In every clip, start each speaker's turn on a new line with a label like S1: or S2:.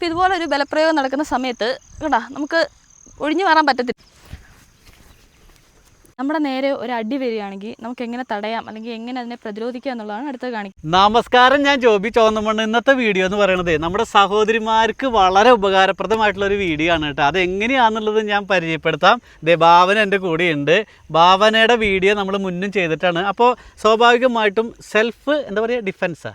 S1: ഇപ്പം ഇതുപോലെ ഒരു ബലപ്രയോഗം നടക്കുന്ന സമയത്ത് കേട്ടാ നമുക്ക് ഒഴിഞ്ഞു മാറാൻ പറ്റത്തില്ല. നമ്മുടെ നേരെ ഒരു അടി വരികയാണെങ്കിൽ നമുക്ക് എങ്ങനെ തടയാം? അല്ലെങ്കിൽ എങ്ങനെ അതിനെ പ്രതിരോധിക്കാം എന്നുള്ളതാണ് അടുത്ത കാണിക്കുന്നത്.
S2: നമസ്കാരം ഞാൻ ജോബി ചോന്നമണ്ണ്. ഇന്നത്തെ വീഡിയോ എന്ന് പറയുന്നത് നമ്മുടെ സഹോദരിമാർക്ക് വളരെ ഉപകാരപ്രദമായിട്ടുള്ള ഒരു വീഡിയോ ആണ് കേട്ടോ. അത് എങ്ങനെയാണെന്നുള്ളത് ഞാൻ പരിചയപ്പെടുത്താം. ദേ ഭാവന എന്റെ കൂടെയുണ്ട്. ഭാവനയുടെ വീഡിയോ നമ്മൾ മുന്നും ചെയ്തിട്ടാണ്. അപ്പോൾ സ്വാഭാവികമായിട്ടും സെൽഫ് എന്താ പറയുക ഡിഫൻസ്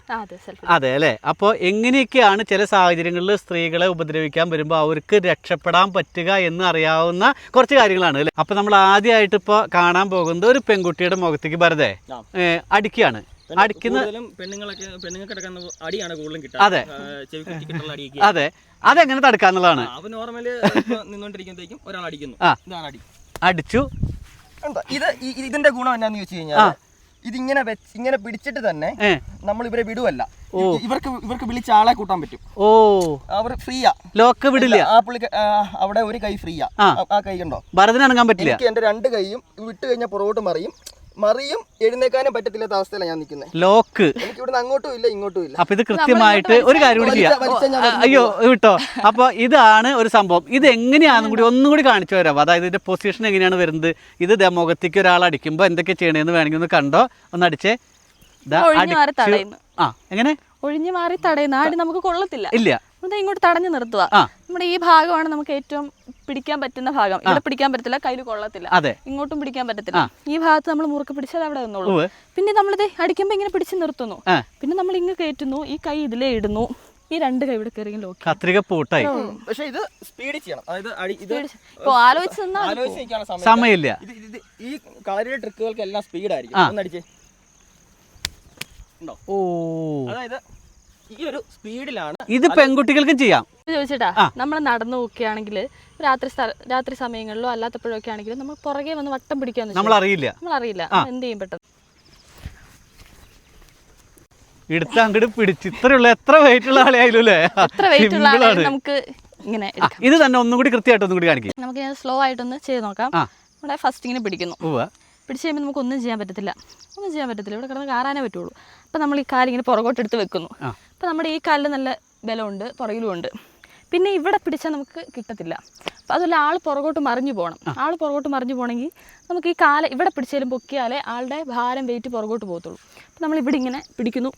S1: അതെ
S2: അല്ലേ? അപ്പോൾ എങ്ങനെയൊക്കെയാണ് ചില സാഹചര്യങ്ങളിൽ സ്ത്രീകളെ ഉപദ്രവിക്കാൻ വരുമ്പോൾ അവർക്ക് രക്ഷപ്പെടാൻ പറ്റുക എന്ന് അറിയാവുന്ന കുറച്ച് കാര്യങ്ങളാണ് അല്ലേ? അപ്പോൾ നമ്മൾ ആദ്യമായിട്ട് ഇപ്പോൾ കാണാൻ പോകുന്നത് ഒരു പെൺകുട്ടിയുടെ മുഖത്തേക്ക് വെറുതെ. അടിക്കുകയാണ് അടിക്കുന്ന
S3: കൂടുതലും പെണ്ണുങ്ങളൊക്കെ പെണ്ണുങ്ങൾക്ക് അടിയാണ് കൂടുതലും കിട്ടുക.
S2: അതെ. അതെ. അതെങ്ങനെ തടുക്കാന്നുള്ളതാണ്
S3: അപ്പൊ നോർമൽ നിന്നോണ്ടിരിക്കുമ്പോഴത്തേക്കും ഒരാൾ അടിക്കുന്നു.
S2: അടിച്ചു.
S3: ഇത് ഇതിന്റെ ഗുണം എന്നാന്ന് ചോദിച്ചു കഴിഞ്ഞാൽ ഇതിങ്ങനെ വെച്ച് ഇങ്ങനെ പിടിച്ചിട്ട് തന്നെ നമ്മൾ ഇവരെ വിടുവല്ല. ഇവർക്ക് ഇവർക്ക് വിളിച്ച ആളെ കൂട്ടാൻ പറ്റും.
S2: ഓ.
S3: അവർ ഫ്രീയാ.
S2: ലോക്ക് വിടില്ല.
S3: ആ പുള്ളി അവിടെ ഒരു കൈ ഫ്രീയാ.
S2: ആ.
S3: കൈ ഉണ്ടോ
S2: ഭരതനടങ്ങാൻ പറ്റില്ല.
S3: എനിക്ക് എന്റെ രണ്ട് കൈയും വിട്ട് കഴിഞ്ഞാൽ പുറകോട്ട് മറിയും. മറിയും എഴുന്നേക്കാനും പറ്റത്തില്ലാത്ത അവസ്ഥയിലാണ് ഞാൻ നിൽക്കുന്നത്
S2: ലോക്ക്.
S3: എനിക്ക് ഇവിടുന്ന് അങ്ങോട്ടും ഇല്ല ഇങ്ങോട്ടും ഇല്ല.
S2: അപ്പൊ ഇത് കൃത്യമായിട്ട് ഒരു കാര്യം കൂടി ചെയ്യാം. അയ്യോ വിട്ടോ അപ്പൊ ഇതാണ് ഒരു സംഭവം. ഇത് എങ്ങനെയാണെന്നും കൂടി ഒന്നും കൂടി കാണിച്ചു തരാം. അതായത് ഇതിന്റെ പൊസിഷൻ എങ്ങനെയാണ് വരുന്നത്? ഇത് മുഖത്തേക്ക് ഒരാൾ അടിക്കുമ്പോൾ എന്തൊക്കെ ചെയ്യണേന്ന് വേണമെങ്കിൽ ഒന്ന് കണ്ടോ? ഒന്ന് അടിച്ചേ. ദാ
S1: ഒഴിഞ്ഞു മാറി തടയുന്നു.
S2: ആ എങ്ങനെ?
S1: ഒഴിഞ്ഞു മാറി തടയുന്ന. ആടി നമുക്ക് കൊള്ളത്തില്ല.
S2: ഇല്ല.
S1: അത് ഇങ്ങോട്ട് തടഞ്ഞു നിർത്തുക. നമ്മുടെ ഈ ഭാഗമാണ് നമുക്ക് ഏറ്റവും പിടിക്കാൻ പറ്റുന്ന ഭാഗം. ഇവിടെ പിടിക്കാൻ പറ്റത്തില്ല കയ്യിൽ കൊള്ളത്തില്ല.
S2: അതെ.
S1: ഇങ്ങോട്ടും പിടിക്കാൻ പറ്റത്തില്ല. ഈ ഭാഗത്ത് നമ്മൾ മുറുക്ക് പിടിച്ചാൽ അവിടെ നിന്നുള്ളൂ. പിന്നെ നമ്മളിത് അടിക്കുമ്പോൾ ഇങ്ങനെ പിടിച്ചു നിർത്തുന്നു. പിന്നെ നമ്മൾ ഇങ്ങ് കയറ്റുന്നു ഈ കൈ ഇതിലേ ഇടുന്നു. ഈ രണ്ട് കൈ ഇവിടെ കയറി ലോക്ക്
S2: കത്രിക പൂട്ടായി.
S3: പക്ഷേ ഇത് സ്പീഡ് ചെയ്യണം. അതായത് അടി ഇത്
S1: ഇപ്പൊ ആലോചിച്ച്
S2: സമയമില്ല.
S3: ഈ കളരിയുടെ ട്രിക്കുകൾക്ക് എല്ലാം സ്പീഡായിരിക്കും. ഒന്നടിച്ചേ.
S2: ഓ.
S3: അതായത് ഈ ഒരു സ്പീഡിലാണ്
S2: ഇത് പെൺകുട്ടികൾക്കും ചെയ്യാം.
S1: ഇത് ചോദിച്ചിട്ടാ നമ്മൾ നടന്നു നോക്കുകയാണെങ്കിൽ രാത്രി രാത്രി സമയങ്ങളിലോ അല്ലാത്തപ്പോഴൊക്കെ ആണെങ്കിലും നമ്മൾ പുറകെ വന്ന് വട്ടം പിടിക്കാൻ
S2: നമ്മൾ അറിയില്ല
S1: നമ്മൾ അറിയില്ല എന്ത് ചെയ്യും പെട്ടെന്ന്?
S2: എടുത്ത് അങ്ങോട്ട് പിടിച്ച്. ഇത്രയുള്ള എത്ര വെയിറ്റ് ഉള്ള അല്ലേ?
S1: എത്ര വെയിറ്റ് ഉള്ള ആളെ നമുക്ക് ഇങ്ങനെ
S2: ഇത് തന്നെ ഒന്നും കൂടി കൃത്യമായിട്ട് ഒന്നും കൂടി കാണിക്കും.
S1: നമുക്ക് സ്ലോ ആയിട്ടൊന്ന് ചെയ്ത് നോക്കാം. നമ്മുടെ ഫസ്റ്റ് ഇങ്ങനെ പിടിക്കുന്നു. പിടിച്ച് കഴിയുമ്പോൾ നമുക്ക് ഒന്നും ചെയ്യാൻ പറ്റത്തില്ല. ഒന്നും ചെയ്യാൻ പറ്റത്തില്ല. ഇവിടെ കിടന്ന് കാറാനേ പറ്റുള്ളൂ. അപ്പോൾ നമ്മൾ ഈ കാലിങ്ങനെ പുറകോട്ട് എടുത്ത് വെക്കുന്നു
S2: അപ്പം
S1: അപ്പോൾ നമ്മുടെ ഈ കാലിൽ നല്ല ബലമുണ്ട് പുറകിലും ഉണ്ട് പിന്നെ ഇവിടെ പിടിച്ചാൽ നമുക്ക് കിട്ടത്തില്ല. അപ്പം അതുപോലെ ആൾ പുറകോട്ട് മറിഞ്ഞു പോകണം ആൾ പുറകോട്ട് മറിഞ്ഞു പോകണമെങ്കിൽ നമുക്ക് ഈ കാല ഇവിടെ പിടിച്ചാലും പൊക്കിയാലേ ആളുടെ ഭാരം വെയിറ്റ് പുറകോട്ട് പോകത്തുള്ളൂ. അപ്പം നമ്മൾ ഇവിടെ ഇങ്ങനെ പിടിക്കുന്നു.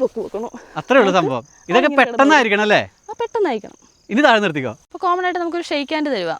S1: പൊക്ക് വെക്കുന്നു.
S2: അത്രേ ഉള്ളൂ സംഭവം. ഇതൊക്കെ പെട്ടെന്നായിരിക്കണം അല്ലേ?
S1: ആ പെട്ടെന്ന് അയക്കണം
S2: ഇനി താഴെ നിർത്തിക്കോ?
S1: അപ്പോൾ കോമൺ ആയിട്ട് നമുക്കൊരു ഷെയ്ക്കാന്റെ തരുക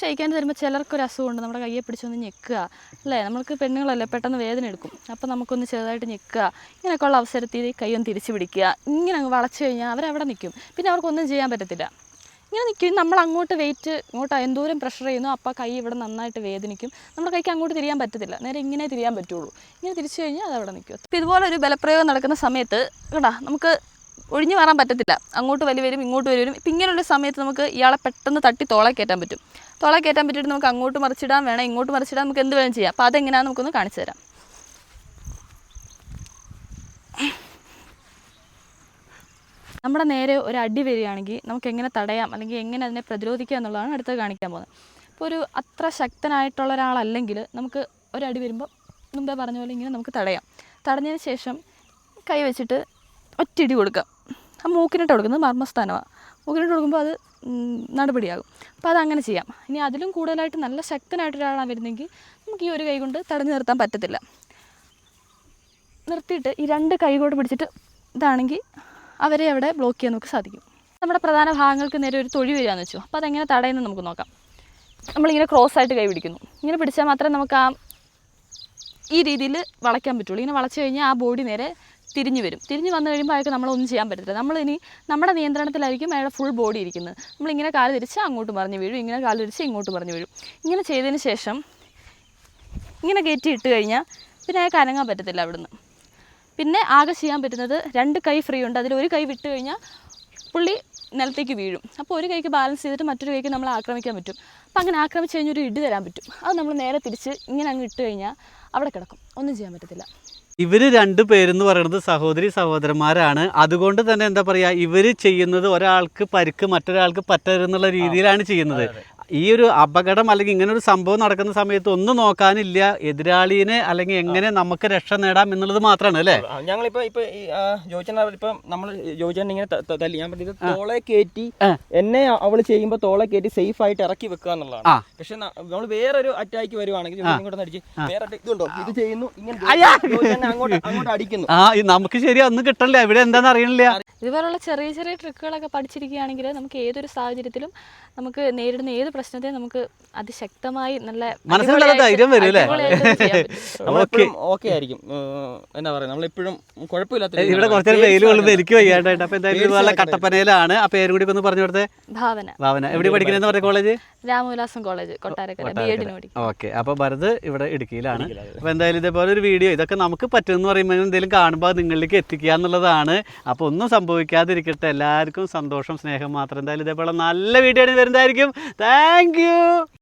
S1: ഷെയ്ക്കാൻഡ് തരുമ്പോൾ ചിലർക്കൊരു അസുഖമുണ്ട്. നമ്മുടെ കയ്യെ പിടിച്ചൊന്ന് ഞെക്കുക. അല്ലേ? നമ്മൾക്ക് പെണ്ണുങ്ങളല്ലേ പെട്ടെന്ന് വേദന എടുക്കും. അപ്പോൾ നമുക്കൊന്ന് ചെറുതായിട്ട് ഞെക്കുക. ഇങ്ങനെയൊക്കെ ഉള്ള അവസരത്തിൽ ഈ കൈ ഒന്ന് തിരിച്ചു പിടിക്കുക. ഇങ്ങനെ അങ്ങ് വളച്ച് കഴിഞ്ഞാൽ അവരവിടെ നിൽക്കും. പിന്നെ അവർക്കൊന്നും ചെയ്യാൻ പറ്റത്തില്ല. ഇങ്ങനെ നിൽക്കും. നമ്മൾ അങ്ങോട്ട് വെയിറ്റ് ഇങ്ങോട്ട് എന്തോരം പ്രഷർ ചെയ്യുന്നു അപ്പോൾ കൈ ഇവിടെ നന്നായിട്ട് വേദനിക്കും. നമ്മുടെ കൈക്ക് അങ്ങോട്ട് തിരിയാൻ പറ്റത്തില്ല. നേരെ ഇങ്ങനെ തിരിയാൻ പറ്റുള്ളൂ. ഇങ്ങനെ തിരിച്ചു കഴിഞ്ഞാൽ അത് അവിടെ നിൽക്കും. അപ്പോൾ ഇതുപോലെ ഒരു ബലപ്രയോഗം നടക്കുന്ന സമയത്ത് കേട്ടാ നമുക്ക് ഒഴിഞ്ഞു മാറാൻ പറ്റത്തില്ല. അങ്ങോട്ട് വലി വരും ഇങ്ങോട്ട് വലി വരും. ഇപ്പം ഇങ്ങനെയുള്ള സമയത്ത് നമുക്ക് ഇയാളെ പെട്ടെന്ന് തട്ടി തോളെ കയറ്റാൻ പറ്റും. തോളെ കയറ്റാൻ പറ്റിയിട്ട് നമുക്ക് അങ്ങോട്ട് മറിച്ചിടാൻ വേണം ഇങ്ങോട്ട് മറിച്ചിടാൻ നമുക്ക് എന്ത് വേണം ചെയ്യാം. അപ്പോൾ അതെങ്ങനെയാണെന്ന് നമുക്കൊന്ന് കാണിച്ചു തരാം. നമ്മുടെ നേരെ ഒരു അടി വരികയാണെങ്കിൽ നമുക്ക് എങ്ങനെ തടയാം അല്ലെങ്കിൽ എങ്ങനെ അതിനെ പ്രതിരോധിക്കുക എന്നുള്ളതാണ് അടുത്തത് കാണിക്കാൻ പോകുന്നത്. ഇപ്പോൾ ഒരു അത്ര ശക്തനായിട്ടുള്ള ഒരാളല്ലെങ്കിൽ നമുക്ക് ഒരടി വരുമ്പോൾ മുമ്പേ പറഞ്ഞ പോലെ ഇങ്ങനെ നമുക്ക് തടയാം. തടഞ്ഞതിന് ശേഷം കൈ വെച്ചിട്ട് ഒറ്റയിടി കൊടുക്കാം ആ മൂക്കിനിട്ട് കൊടുക്കുന്നത് മർമ്മസ്ഥാനമാണ് മൂക്കിനിട്ട് കൊടുക്കുമ്പോൾ അത് നടപടിയാകും. അപ്പോൾ അതങ്ങനെ ചെയ്യാം. ഇനി അതിലും കൂടുതലായിട്ട് നല്ല ശക്തനായിട്ട് ഒരാളാണ് വരുന്നെങ്കിൽ നമുക്ക് ഈ ഒരു കൈ കൊണ്ട് തടഞ്ഞു നിർത്താൻ പറ്റത്തില്ല. നിർത്തിയിട്ട് ഈ രണ്ട് കൈ കൊണ്ട് പിടിച്ചിട്ട് ഇതാണെങ്കിൽ അവരെ അവിടെ ബ്ലോക്ക് ചെയ്യാൻ നമുക്ക് സാധിക്കും. നമ്മുടെ പ്രധാന ഭാഗങ്ങൾക്ക് നേരെ ഒരു തൊഴി വരികയെന്ന് വെച്ചു. അപ്പോൾ അതെങ്ങനെ തടയുന്നത് നമുക്ക് നോക്കാം. നമ്മളിങ്ങനെ ക്രോസ് ആയിട്ട് കൈ പിടിക്കുന്നു. ഇങ്ങനെ പിടിച്ചാൽ മാത്രമേ നമുക്ക് ആ ഈ രീതിയിൽ വളയ്ക്കാൻ പറ്റുള്ളൂ. ഇങ്ങനെ വളച്ചു കഴിഞ്ഞാൽ ആ ബോഡി നേരെ തിരിഞ്ഞു വരും. തിരിഞ്ഞു വന്നു കഴിയുമ്പോൾ അയാൾക്ക് നമ്മളൊന്നും ചെയ്യാൻ പറ്റത്തില്ല. നമ്മളിനി നമ്മുടെ നിയന്ത്രണത്തിലായിരിക്കും അയാളുടെ ഫുൾ ബോഡി ഇരിക്കുന്നത്. നമ്മളിങ്ങനെ കാൽ തിരിച്ച് അങ്ങോട്ട് മറിഞ്ഞ് വീഴും. ഇങ്ങനെ കാൽ തിരിച്ച് ഇങ്ങോട്ട് മറിഞ്ഞ് വീഴും. ഇങ്ങനെ ചെയ്തതിന് ശേഷം ഇങ്ങനെ കയറ്റി ഇട്ട് കഴിഞ്ഞാൽ പിന്നെ അയാൾക്ക് അനങ്ങാൻ പറ്റത്തില്ല അവിടുന്ന്. പിന്നെ ആകെ ചെയ്യാൻ പറ്റുന്നത് രണ്ട് കൈ ഫ്രീ ഉണ്ട്. അതിൽ ഒരു കൈ വിട്ട് കഴിഞ്ഞാൽ പുള്ളി നിലത്തേക്ക് വീഴും. അപ്പോൾ ഒരു കൈക്ക് ബാലൻസ് ചെയ്തിട്ട് മറ്റൊരു കൈക്ക് നമ്മൾ ആക്രമിക്കാൻ പറ്റും. അപ്പോൾ അങ്ങനെ ആക്രമിച്ച് കഴിഞ്ഞാൽ ഒരു ഇടി തരാൻ പറ്റും. അത് നമ്മൾ നേരെ തിരിച്ച് ഇങ്ങനെ അങ്ങ് ഇട്ട് കഴിഞ്ഞാൽ അവിടെ കിടക്കും. ഒന്നും ചെയ്യാൻ പറ്റത്തില്ല.
S2: ഇവർ രണ്ടു പേരെന്ന് പറയുന്നത് സഹോദരി സഹോദരന്മാരാണ്. അതുകൊണ്ട് തന്നെ എന്താ പറയാ ഇവർ ചെയ്യുന്നത് ഒരാൾക്ക് പരിക്ക് മറ്റൊരാൾക്ക് പറ്റരുന്നുള്ള രീതിയിലാണ് ചെയ്യുന്നത്. ഈ ഒരു അപകടം അല്ലെങ്കിൽ ഇങ്ങനെ ഒരു സംഭവം നടക്കുന്ന സമയത്ത് ഒന്നും നോക്കാനില്ല. എതിരാളിനെ അല്ലെങ്കിൽ എങ്ങനെ നമുക്ക് രക്ഷ നേടാം എന്നുള്ളത് മാത്രമാണ് അല്ലേ?
S3: ഞങ്ങളിപ്പോ ഇപ്പൊ ജോയിച്ചൻ ഇപ്പൊ നമ്മൾ ജോയിച്ചൻ ഇങ്ങനെ തല്ലി ഞാൻ പറഞ്ഞത് തോളെ കയറ്റി എന്നെ അവൾ ചെയ്യുമ്പോ തോളെ കയറ്റി സേഫ് ആയിട്ട് ഇറക്കി വെക്കുക എന്നുള്ളതാണ്. പക്ഷെ നമ്മൾ വേറൊരു അറ്റാക്ക് വരുവാണെങ്കിൽ ജോയിച്ചൻ ഇങ്ങോട്ട് അടിച്ച് വേറെ ഇതുണ്ടോ ഇത് ചെയ്യുന്നു ഇങ്ങനെ അങ്ങോട്ട് അങ്ങോട്ട് അടിക്കുന്നു.
S2: ആ നമുക്ക് ശരി ഒന്നും കിട്ടണില്ല. ഇവിടെ എന്താന്ന് അറിയണില്ല.
S1: ഇതുപോലുള്ള ചെറിയ ചെറിയ ട്രിക്കുകളൊക്കെ പഠിച്ചിരിക്കുകയാണെങ്കിൽ നമുക്ക് ഏതൊരു സാഹചര്യത്തിലും നമുക്ക് നേരിടുന്ന ഏത് പ്രശ്നത്തെയും നമുക്ക് അതിശക്തമായി നല്ല
S2: മനസ്സിലുള്ള ധൈര്യം വരും അല്ലേ?
S3: ഓക്കെ ആയിരിക്കും. എന്താ പറയുക നമ്മളെപ്പോഴും കുഴപ്പമില്ലാത്ത
S2: ഇവിടെ
S3: രീതിയിലാണ്.
S2: കുറച്ച് വെയിൽ
S3: പേടിച്ച്
S2: കൊള്ളുമ്പോൾ
S3: നടക്കുന്നത്.
S2: എനിക്ക് വയ്യാണ്ടായിട്ട്. അപ്പൊ എന്തായാലും ഇതുപോലെ കട്ടപ്പനയിലാണ്. ആ പേര് കൂടി ഒന്ന് പറഞ്ഞു കൊടുത്തേ.
S1: ഭാവന.
S2: ഭാവന. എവിടെ പഠിക്കുന്നത് പറഞ്ഞ college
S1: Ramavilasam college Kottarakkara B എഡിന് പഠിക്കും
S2: ഓക്കെ അപ്പോൾ ഭരത് ഇവിടെ ഇടുക്കിയിലാണ്. അപ്പൊ എന്തായാലും ഇതേപോലെ ഒരു വീഡിയോ ഇതൊക്കെ നമുക്ക് പറ്റുമെന്ന് പറയുമ്പോൾ എന്തെങ്കിലും കാണുമ്പോൾ നിങ്ങളിലേക്ക് എത്തിക്കുക എന്നുള്ളതാണ്. അപ്പൊ ഒന്നും സംഭവിക്കാതിരിക്കട്ടെ. എല്ലാവർക്കും സന്തോഷം സ്നേഹം മാത്രം. എന്തായാലും ഇതേപോലെ നല്ല വീഡിയോ വരുന്നതായിരിക്കും. Thank thank you.